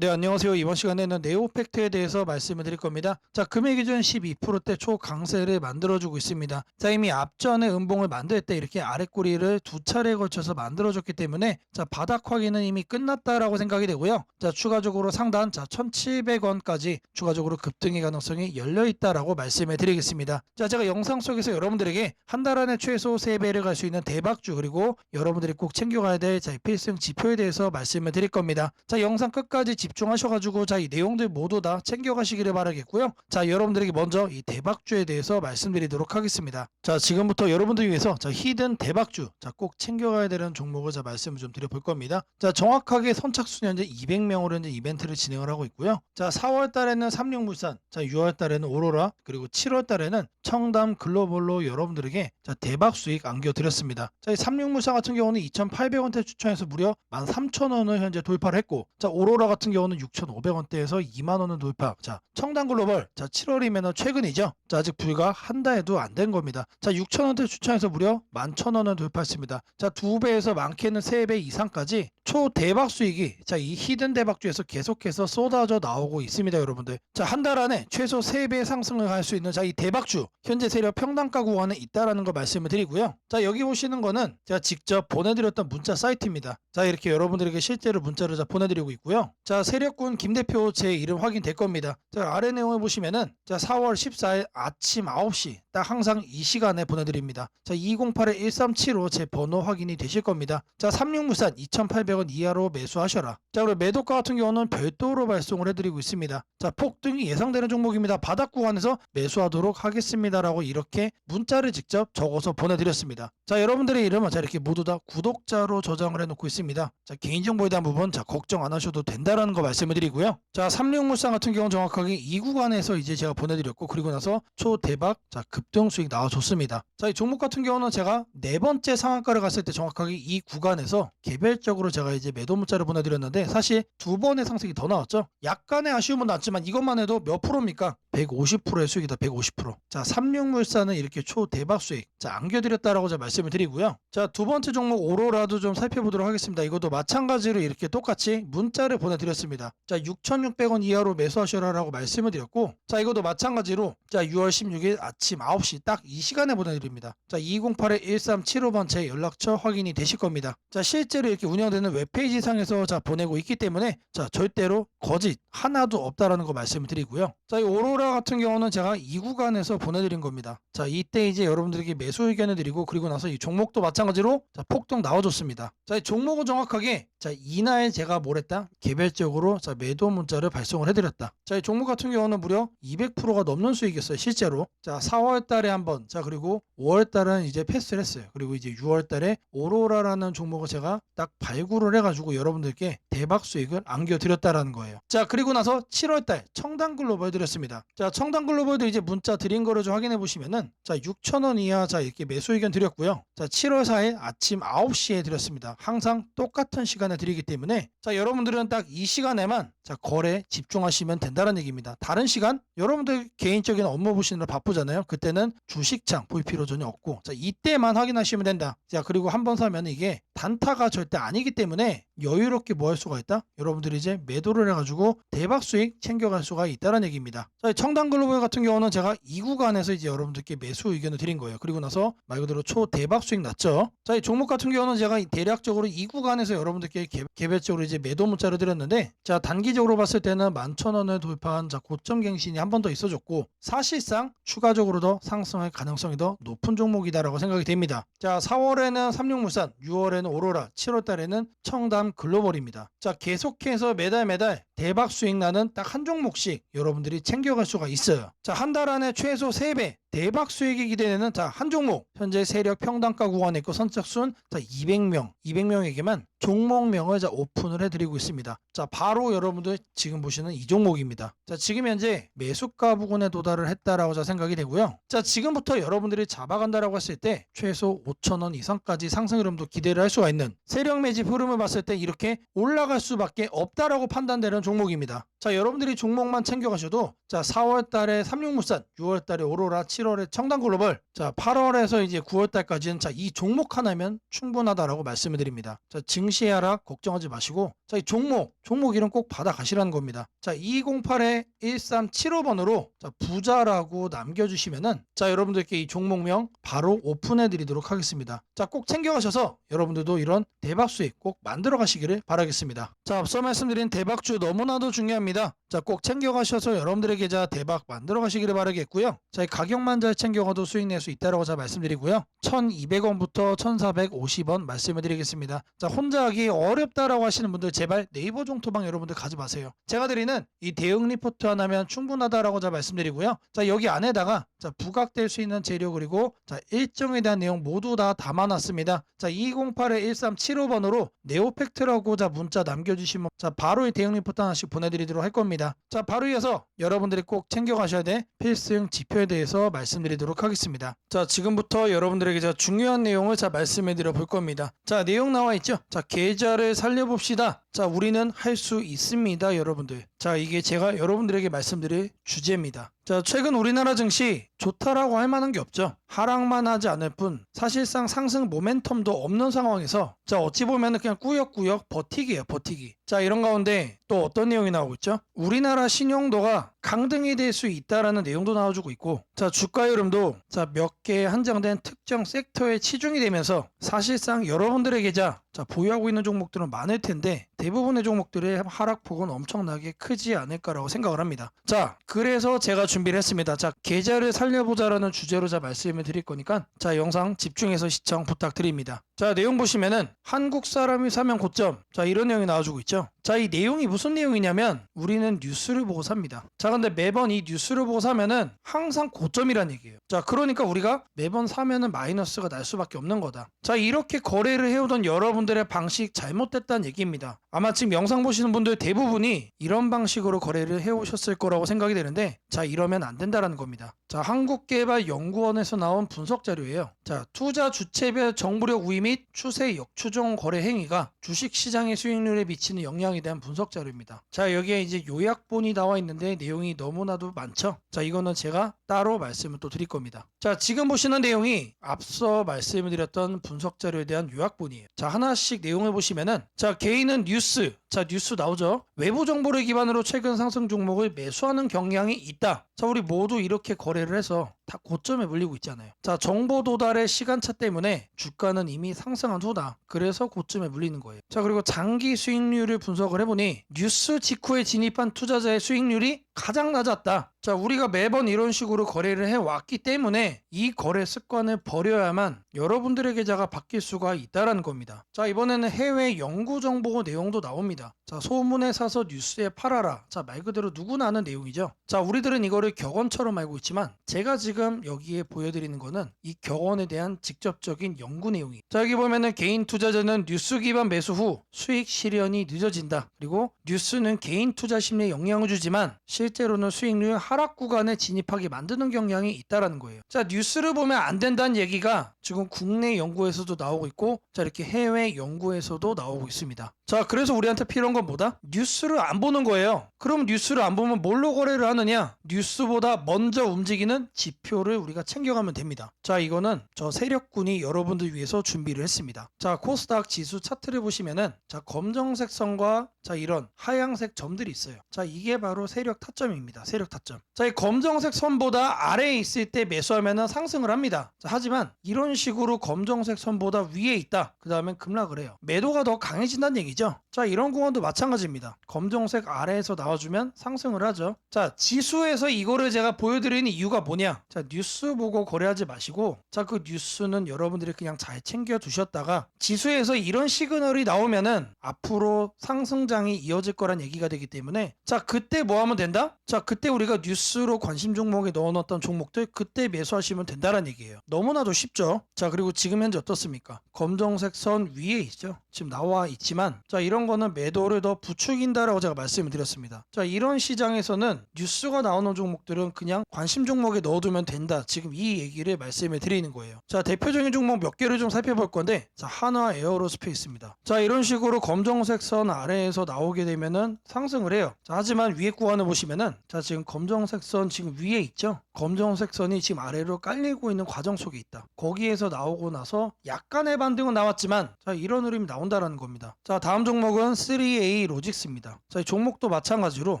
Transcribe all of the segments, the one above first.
네, 안녕하세요. 이번 시간에는 네오팩트에 대해서 말씀을 드릴 겁니다. 자, 금액 기준 12%대 초강세를 만들어주고 있습니다. 자, 이미 앞전에 음봉을 만들 때 이렇게 아랫꼬리를 두 차례에 걸쳐서 만들어줬기 때문에 자, 바닥 확인은 이미 끝났다라고 생각이 되고요. 자, 추가적으로 상단 자, 1,700원까지 추가적으로 급등의 가능성이 열려 있다라고 말씀을 드리겠습니다. 자, 제가 영상 속에서 여러분들에게 한 달 안에 최소 3배를 갈 수 있는 대박주 그리고 여러분들이 꼭 챙겨가야 될 자, 필승 지표에 대해서 말씀을 드릴 겁니다. 자, 영상 끝까지 집중하셔가지고 자, 이 내용들 모두 다 챙겨가시기를 바라겠고요. 자, 여러분들에게 먼저 이 대박주에 대해서 말씀드리도록 하겠습니다. 자, 지금부터 여러분들 위해서 자, 히든 대박주 자, 꼭 챙겨가야 되는 종목을 자, 말씀을 좀 드려볼 겁니다. 자, 정확하게 선착순 현재 200명으로 현재 이벤트를 진행을 하고 있고요. 자, 4월 달에는 삼육물산, 자, 6월 달에는 오로라, 그리고 7월 달에는 청담 글로벌로 여러분들에게 자, 대박 수익 안겨드렸습니다. 자, 이 삼육물산 같은 경우는 2,800원대 추천해서 무려 13,000원을 현재 돌파를 했고, 자, 오로라 같은 경우 는 6,500원대에서 2만 원을 돌파. 자, 청담 글로벌, 자, 7월이면 최근이죠. 자, 아직 불과 한 달도 안 된 겁니다. 자, 6,000원대 추천해서 무려 11,000원을 돌파했습니다. 자, 두 배에서 많게는 세 배 이상까지 초 대박 수익이 자, 이 히든 대박주에서 계속해서 쏟아져 나오고 있습니다, 여러분들. 자, 한 달 안에 최소 3배 상승을 할 수 있는 자, 이 대박주 현재 세력 평단가 구간에 있다라는 거 말씀을 드리고요. 자, 여기 보시는 거는 제가 직접 보내 드렸던 문자 사이트입니다. 자, 이렇게 여러분들에게 실제로 문자를 자, 보내 드리고 있고요. 자, 세력군 김 대표 제 이름 확인될 겁니다. 자, 아래 내용을 보시면은 자, 4월 14일 아침 9시 딱 항상 이 시간에 보내드립니다. 자, 208-1375 제 번호 확인이 되실 겁니다. 자, 36물산 2,800원 이하로 매수하셔라. 자, 그리고 매도가 같은 경우는 별도로 발송을 해드리고 있습니다. 자, 폭등이 예상되는 종목입니다. 바닥 구간에서 매수하도록 하겠습니다라고 이렇게 문자를 직접 적어서 보내드렸습니다. 자, 여러분들의 이름은 자, 이렇게 모두 다 구독자로 저장을 해놓고 있습니다. 자, 개인정보에 대한 부분 자, 걱정 안 하셔도 된다라는 거 말씀을 드리고요. 자, 36물산 같은 경우는 정확하게 이 구간에서 이제 제가 보내드렸고 그리고 나서 초대박 자, 급등 수익 나와줬습니다. 자, 이 종목 같은 경우는 제가 네 번째 상한가를 갔을 때 정확하게 이 구간에서 개별적으로 제가 이제 매도 문자를 보내드렸는데 사실 두 번의 상승이 더 나왔죠. 약간의 아쉬움은 났지만 이것만 해도 몇 프로입니까? 150%의 수익이다. 150%. 자, 삼육물산은 이렇게 초대박 수익. 자, 안겨드렸다라고 제가 말씀을 드리고요. 자, 두 번째 종목 오로라도 좀 살펴보도록 하겠습니다. 이것도 마찬가지로 이렇게 똑같이 문자를 보내드렸습니다. 자, 6,600원 이하로 매수하셔라라고 말씀을 드렸고, 자, 이것도 마찬가지로 자, 6월 16일 아침 9시 딱 이 시간에 보내드립니다. 자, 208-1375번 제 연락처 확인이 되실 겁니다. 자, 실제로 이렇게 운영되는 웹페이지 상에서 자, 보내고 있기 때문에 자, 절대로 거짓 하나도 없다라는 거 말씀을 드리고요. 자, 이 오로라 같은 경우는 제가 이 구간에서 보내드린 겁니다. 자, 이때 이제 여러분들에게 매수 의견을 드리고 그리고 나서 이 종목도 마찬가지로 자, 폭등 나와줬습니다. 자, 이 종목은 정확하게 자, 이날 제가 뭘 했다? 개별적으로 자, 매도 문자를 발송을 해드렸다. 자, 이 종목 같은 경우는 무려 200%가 넘는 수익이었어요, 실제로. 자, 4월 달에 한 번, 자, 그리고 5월 달은 이제 패스를 했어요. 그리고 이제 6월 달에 오로라라는 종목을 제가 딱 발굴을 해가지고 여러분들께 대박 수익을 안겨드렸다라는 거예요. 자, 그리고 나서 7월 달 청담 글로벌 드렸습니다. 자, 청담 글로벌도 이제 문자 드린 거를 좀 확인해 보시면은 자, 6,000원 이하 자, 이렇게 매수 의견 드렸고요. 자, 7월 4일 아침 9시에 드렸습니다. 항상 똑같은 시간에 드리기 때문에 자, 여러분들은 딱이 시간에만 자, 거래 집중하시면 된다는 얘기입니다. 다른 시간 여러분들 개인적인 업무 보시느라 바쁘잖아요. 그때는 주식창 볼 필요 전혀 없고 자, 이때만 확인하시면 된다. 자, 그리고 한 번 사면 이게 단타가 절대 아니기 때문에 여유롭게 뭐 할 수가 있다? 여러분들이 이제 매도를 해가지고 대박 수익 챙겨갈 수가 있다는 얘기입니다. 자, 청담 글로벌 같은 경우는 제가 이 구간에서 이제 여러분들께 매수 의견을 드린 거예요. 그리고 나서 말 그대로 초 대박 수익 났죠. 자, 이 종목 같은 경우는 제가 대략적으로 이 구간에서 여러분들께 개, 개별적으로 이제 매도 문자를 드렸는데 자, 단기적으로 봤을 때는 11,000원을 돌파한 자, 고점 갱신이 한 번 더 있어졌고 사실상 추가적으로 더 상승할 가능성이 더 높은 종목이다라고 생각이 됩니다. 자, 4월에는 삼육물산, 6월에는 오로라, 7월 달에는 청담 글로벌입니다. 자, 계속해서 매달 매달 대박 수익 나는 딱 한 종목씩 여러분들이 챙겨갈 수가 있어요. 자, 한 달 안에 최소 3배 대박 수익이 기대되는 자, 한 종목. 현재 세력 평단가 구간에 있고 선착순 자, 200명, 200명에게만 종목명을 자, 오픈을 해 드리고 있습니다. 자, 바로 여러분들 지금 보시는 이 종목입니다. 자, 지금 현재 매수가 부근에 도달을 했다라고 자 생각이 되고요. 자, 지금부터 여러분들이 잡아간다라고 했을 때 최소 5,000원 이상까지 상승 흐름도 기대를 할 수가 있는 세력 매집 흐름을 봤을 때 이렇게 올라갈 수밖에 없다라고 판단되는 종목입니다. 자, 여러분들이 종목만 챙겨가셔도 자, 4월 달에 삼육물산, 6월 달에 오로라, 7월에 청담 글로벌, 자, 8월에서 이제 9월 달까지는 자, 이 종목 하나면 충분하다라고 말씀을 드립니다. 자, 증시 하락 걱정하지 마시고 자, 이 종목, 종목 이름 꼭 받아 가시라는 겁니다. 자, 208에 1375번으로 자, 부자라고 남겨 주시면은 자, 여러분들께 이 종목명 바로 오픈해 드리도록 하겠습니다. 자, 꼭 챙겨 가셔서 여러분들도 이런 대박 수익 꼭 만들어 가시기를 바라겠습니다. 자, 앞서 말씀드린 대박주 너무나도 중요합니다. 자, 꼭 챙겨 가셔서 여러분들의 계좌 대박 만들어 가시기를 바라겠고요. 자, 이 가격 만 잘 챙겨 가도 수익 낼 수 있다라고 잘 말씀드리고요. 1,200원부터 1,450원 말씀을 드리겠습니다. 자, 혼자 하기 어렵다라고 하시는 분들 제발 네이버 종토방 여러분들 가지 마세요. 제가 드리는 이 대응 리포트 하나면 충분하다라고 잘 말씀드리고요. 자, 여기 안에다가 자, 부각될 수 있는 재료 그리고 자, 일정에 대한 내용 모두 다 담아놨습니다. 자, 208에 1375번으로 네오팩트라고 자 문자 남겨주시면 자 바로 이 대응 리포트 하나씩 보내드리도록 할 겁니다. 자, 바로 이어서 여러분들이 꼭 챙겨가셔야 될 필승 지표에 대해서 말씀드리도록 하겠습니다. 자, 지금부터 여러분들에게 제가 중요한 내용을 자 말씀해 드려 볼 겁니다. 자, 내용 나와 있죠? 자, 계좌를 살려봅시다. 자, 우리는 할 수 있습니다, 여러분들. 자, 이게 제가 여러분들에게 말씀드릴 주제입니다. 자, 최근 우리나라 증시 좋다라고 할 만한 게 없죠. 하락만 하지 않을 뿐 사실상 상승 모멘텀도 없는 상황에서 자, 어찌 보면 그냥 꾸역꾸역 버티기예요, 버티기. 자, 이런 가운데 또 어떤 내용이 나오고 있죠? 우리나라 신용도가 강등이 될 수 있다라는 내용도 나와주고 있고 자, 주가 흐름도 자, 몇 개 한정된 특정 섹터에 치중이 되면서 사실상 여러분들의 계좌 자, 보유하고 있는 종목들은 많을 텐데 대부분의 종목들의 하락폭은 엄청나게 크지 않을까라고 생각을 합니다. 자, 그래서 제가 준비를 했습니다. 자, 계좌를 살려보자라는 주제로 자 말씀을 드릴 거니까 자, 영상 집중해서 시청 부탁드립니다. 자, 내용 보시면은 한국 사람이 사면 고점. 자, 이런 내용이 나와주고 있죠. 자, 이 내용이 무슨 내용이냐면 우리는 뉴스를 보고 삽니다. 자, 근데 매번 이 뉴스를 보고 사면은 항상 고점이란 얘기예요. 자, 그러니까 우리가 매번 사면은 마이너스가 날 수밖에 없는 거다. 자, 이렇게 거래를 해오던 여러분들의 방식 잘못됐다는 얘기입니다. 아마 지금 영상 보시는 분들 대부분이 이런 방식으로 거래를 해오셨을 거라고 생각이 되는데 자, 이러면 안 된다라는 겁니다. 자, 한국개발연구원에서 나온 분석 자료예요. 자, 투자 주체별 정보력 및 추세 역추종 거래 행위가 주식 시장의 수익률에 미치는 영향에 대한 분석 자료입니다. 자, 여기에 이제 요약본이 나와 있는데 내용이 너무나도 많죠. 자, 이거는 제가 따로 말씀을 또 드릴 겁니다. 자, 지금 보시는 내용이 앞서 말씀을 드렸던 분석 자료에 대한 요약본이에요. 자, 하나씩 내용을 보시면은 자, 개인은 뉴스, 자, 뉴스 나오죠. 외부 정보를 기반으로 최근 상승 종목을 매수하는 경향이 있다. 자, 우리 모두 이렇게 거래를 해서 다 고점에 물리고 있잖아요. 자, 정보 도달의 시간차 때문에 주가는 이미 상승한 후다. 그래서 고점에 물리는 거예요. 자, 그리고 장기 수익률을 분석을 해보니 뉴스 직후에 진입한 투자자의 수익률이 가장 낮았다. 자, 우리가 매번 이런 식으로 거래를 해왔기 때문에 이 거래 습관을 버려야만 여러분들의 계좌가 바뀔 수가 있다라는 겁니다. 자, 이번에는 해외 연구 정보 내용도 나옵니다. 자, 소문에 사서 뉴스에 팔아라. 자, 말 그대로 누구나 아는 내용이죠. 자, 우리들은 이거를 격언처럼 알고 있지만 제가 지금 여기에 보여드리는 거는 이 격언에 대한 직접적인 연구 내용이. 자, 여기 보면은 개인 투자자는 뉴스 기반 매수 후 수익 실현이 늦어진다. 그리고 뉴스는 개인 투자 심리에 영향을 주지만 실 제로는 수익률 하락 구간에 진입하게 만드는 경향이 있다라는 거예요. 자, 뉴스를 보면 안 된다는 얘기가 지금 국내 연구에서도 나오고 있고 자, 이렇게 해외 연구에서도 나오고 있습니다. 자, 그래서 우리한테 필요한 건 뭐다? 뉴스를 안 보는 거예요. 그럼 뉴스를 안 보면 뭘로 거래를 하느냐? 뉴스보다 먼저 움직이는 지표를 우리가 챙겨가면 됩니다. 자, 이거는 저 세력군이 여러분들 위해서 준비를 했습니다. 자, 코스닥 지수 차트를 보시면은 자, 검정색 선과 자, 이런 하양색 점들이 있어요. 자, 이게 바로 세력 타 점입니다. 세력 타점. 자, 이 검정색 선보다 아래에 있을 때 매수하면은 상승을 합니다. 자, 하지만 이런 식으로 검정색 선보다 위에 있다. 그 다음엔 급락을 해요. 매도가 더 강해진다는 얘기죠. 자, 이런 공원도 마찬가지입니다. 검정색 아래에서 나와주면 상승을 하죠. 자, 지수에서 이거를 제가 보여드리는 이유가 뭐냐? 자, 뉴스 보고 거래하지 마시고, 자, 그 뉴스는 여러분들이 그냥 잘 챙겨 두셨다가, 지수에서 이런 시그널이 나오면은 앞으로 상승장이 이어질 거란 얘기가 되기 때문에, 자, 그때 뭐 하면 된다? 됩니다. 자, 그때 우리가 뉴스로 관심 종목에 넣어놨던 종목들 그때 매수하시면 된다는 얘기예요. 너무나도 쉽죠. 자, 그리고 지금 현재 어떻습니까? 검정색 선 위에 있죠. 지금 나와 있지만 자, 이런 거는 매도를 더 부추긴다라고 제가 말씀을 드렸습니다. 자, 이런 시장에서는 뉴스가 나오는 종목들은 그냥 관심 종목에 넣어두면 된다. 지금 이 얘기를 말씀을 드리는 거예요. 자, 대표적인 종목 몇 개를 좀 살펴볼 건데 자, 한화 에어로스페이스입니다. 자, 이런 식으로 검정색 선 아래에서 나오게 되면은 상승을 해요. 자, 하지만 위에 구간을 보시면 은 자, 지금 검정색 선 지금 위에 있죠? 검정색 선이 지금 아래로 깔리고 있는 과정 속에 있다. 거기에서 나오고 나서 약간의 반등은 나왔지만 자, 이런 흐름이 나온다라는 겁니다. 자, 다음 종목은 3A 로직스입니다. 자, 이 종목도 마찬가지로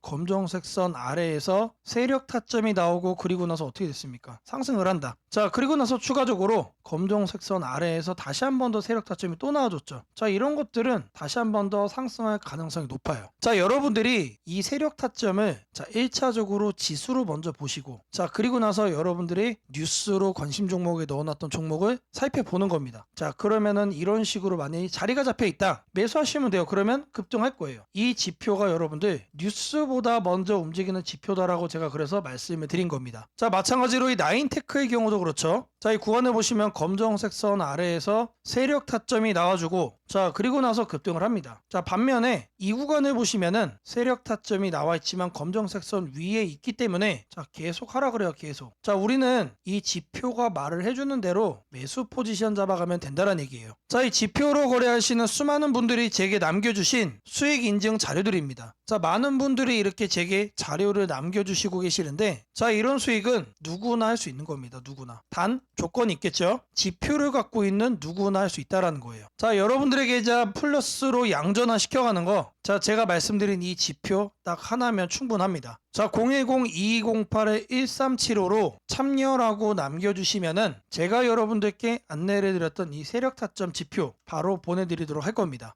검정색 선 아래에서 세력 타점이 나오고 그리고 나서 어떻게 됐습니까? 상승을 한다. 자, 그리고 나서 추가적으로 검정색 선 아래에서 다시 한 번 더 세력 타점이 또 나와줬죠. 자, 이런 것들은 다시 한 번 더 상승할 가능성이 높아요. 자, 여러분들이 이 세력 타점을 자, 1차적으로 지수로 먼저 보시고 자, 그리고 나서 여러분들이 뉴스로 관심 종목에 넣어놨던 종목을 살펴보는 겁니다. 자, 그러면은 이런 식으로 만약에 자리가 잡혀 있다. 매수하시면 돼요. 그러면 급등할 거예요. 이 지표가 여러분들 뉴스보다 먼저 움직이는 지표다라고 제가 그래서 말씀을 드린 겁니다. 자, 마찬가지로 이 나인테크의 경우도 그렇죠. 자, 이 구간을 보시면 검정색 선 아래에서 세력 타점이 나와주고 자, 그리고 나서 급등을 합니다. 자, 반면에 이 구간을 보시면은 세력 타점이 나와 있지만 검정색 선 위에 있기 때문에 자, 계속 하라 그래요, 계속. 자, 우리는 이 지표가 말을 해주는 대로 매수 포지션 잡아가면 된다는 얘기예요. 자, 이 지표로 거래하시는 수많은 분들이 제게 남겨주신 수익 인증 자료들입니다. 자, 많은 분들이 이렇게 제게 자료를 남겨주시고 계시는데, 자, 이런 수익은 누구나 할 수 있는 겁니다. 누구나. 단, 조건이 있겠죠? 지표를 갖고 있는 누구나 할 수 있다라는 거예요. 자, 여러분들의 계좌 플러스로 양전화 시켜가는 거, 자, 제가 말씀드린 이 지표 딱 하나면 충분합니다. 자, 010-2208-1375로 참여라고 남겨주시면은 제가 여러분들께 안내를 드렸던 이 세력 타점 지표 바로 보내드리도록 할 겁니다.